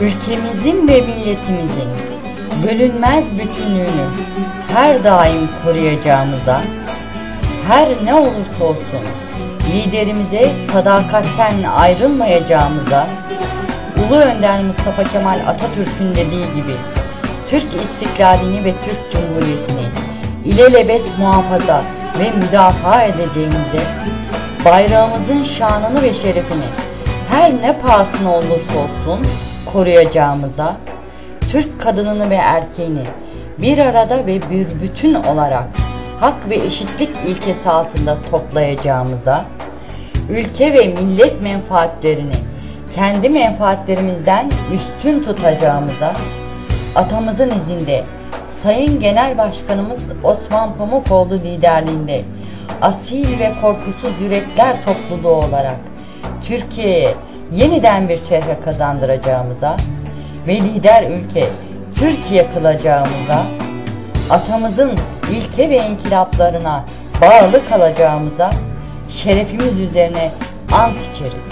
Ülkemizin ve milletimizin bölünmez bütünlüğünü her daim koruyacağımıza, her ne olursa olsun liderimize sadakatten ayrılmayacağımıza, Ulu Önder Mustafa Kemal Atatürk'ün dediği gibi Türk istiklalini ve Türk Cumhuriyeti'ni ilelebet muhafaza ve müdafaa edeceğimize, bayrağımızın şanını ve şerefini her ne pahasına olursa olsun koruyacağımıza, Türk kadınını ve erkeğini bir arada ve bir bütün olarak hak ve eşitlik ilkesi altında toplayacağımıza, ülke ve millet menfaatlerini kendi menfaatlerimizden üstün tutacağımıza, atamızın izinde Sayın Genel Başkanımız Osman Pamukoğlu liderliğinde asil ve korkusuz yürekler topluluğu olarak Türkiye'ye yeniden bir çehre kazandıracağımıza ve lider ülke Türkiye kılacağımıza, atamızın ilke ve inkılaplarına bağlı kalacağımıza şerefimiz üzerine ant içeriz.